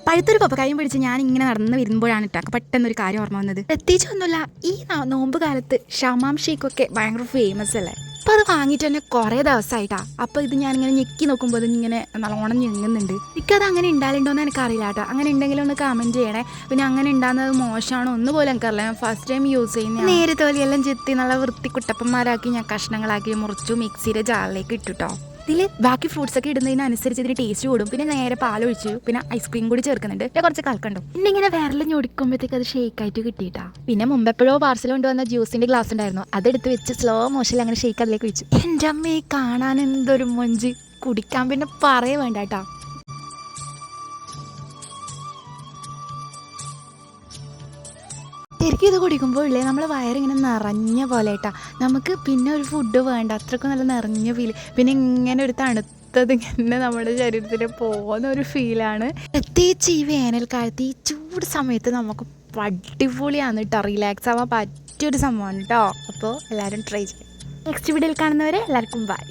പഴുത്തൊരു പപ്പക്കായും പിടിച്ച് ഞാൻ ഇങ്ങനെ നടന്ന് വരുമ്പോഴാണ് പെട്ടെന്ന് ഒരു കാര്യം ഓർമ്മ വന്നത്. പ്രത്യേകിച്ച് ഒന്നുമില്ല ഈ നോമ്പ് കാലത്ത് ഷമാം ഷേക്കൊക്കെ ഭയങ്കര ഫേമസ് അല്ലേ? അപ്പോൾ അത് വാങ്ങിയിട്ട് തന്നെ കുറേ ദിവസമായിട്ടാ അപ്പോൾ ഇത് ഞാനിങ്ങനെ ഞെക്കി നോക്കുമ്പോൾ ഇങ്ങനെ നല്ലോണം ഞെങ്ങുന്നുണ്ട്. എനിക്കത് അങ്ങനെ ഉണ്ടാകലുണ്ടോയെന്ന് എനിക്കറിയില്ല കേട്ടോ. അങ്ങനെ ഉണ്ടെങ്കിലും ഒന്ന് കമന്റ് ചെയ്യണേ. പിന്നെ അങ്ങനെ ഉണ്ടാകുന്നത് മോശമാണോ ഒന്നും പോലും എനിക്കറിയില്ല. ഞാൻ ഫസ്റ്റ് ടൈം യൂസ് ചെയ്യുന്ന നേരെ തോലിയെല്ലാം ചെത്തി നല്ല വൃത്തി കുട്ടപ്പന്മാരാക്കി ഞാൻ കഷ്ണങ്ങളാക്കി മുറിച്ചു മിക്സിയുടെ ജാറിലേക്ക് ഇട്ടു കേട്ടോ ഇതിൽ ബാക്കി ഫ്രൂട്ട്സ് ഒക്കെ ഇടുന്നതിനനുസരിച്ച് ഇതിന് ടേസ്റ്റ് കൂടും. പിന്നെ നേരെ പാലൊഴിച്ചു പിന്നെ ഐസ്ക്രീം കൂടി ചേർക്കുന്നുണ്ട്. പിന്നെ കുറച്ച് കൽക്കണ്ടോ. പിന്നെ ഇങ്ങനെ വേറെ ഞൊടിക്കുമ്പോഴത്തേക്ക് അത് ഷേക്ക് ആയിട്ട് കിട്ടിയിട്ടാ? പിന്നെ മുമ്പ് എപ്പോഴോ പാർസൽ കൊണ്ടുവന്ന ജ്യൂസിന്റെ ഗ്ലാസ് ഉണ്ടായിരുന്നു. അതെടുത്ത് വെച്ച് സ്ലോ മോഷനിൽ അങ്ങനെ ഷേക്ക് അതിലേക്ക് വെച്ചു. എന്റെ അമ്മയെ കാണാൻ എന്തൊരു മൊഞ്ച്. കുടിക്കാൻ പിന്നെ പറയേ വേണ്ട കേട്ടാ ശരിക്കും ഇത് കുടിക്കുമ്പോൾ ഇല്ലേ നമ്മളെ വയറിങ്ങനെ നിറഞ്ഞ പോലെ കേട്ടാ നമുക്ക് പിന്നെ ഒരു ഫുഡ് വേണ്ട. അത്രക്കും നല്ല നിറഞ്ഞ ഫീൽ പിന്നെ ഇങ്ങനെ ഒരു തണുത്തത് ഇങ്ങനെ നമ്മുടെ ശരീരത്തിൽ പോകുന്ന ഒരു ഫീലാണ് പ്രത്യേകിച്ച് ഈ വേനൽക്കാലത്ത് ഈ ചൂട് സമയത്ത് നമുക്ക് അടിപൊളിയാണ് കേട്ടോ റിലാക്സ് ആവാൻ പറ്റിയൊരു സംഭവമാണ് കേട്ടോ അപ്പോൾ എല്ലാവരും ട്രൈ ചെയ്യും. നെക്സ്റ്റ് വീഡിയോയിൽ കാണുന്നവരെ എല്ലാവർക്കും ബൈ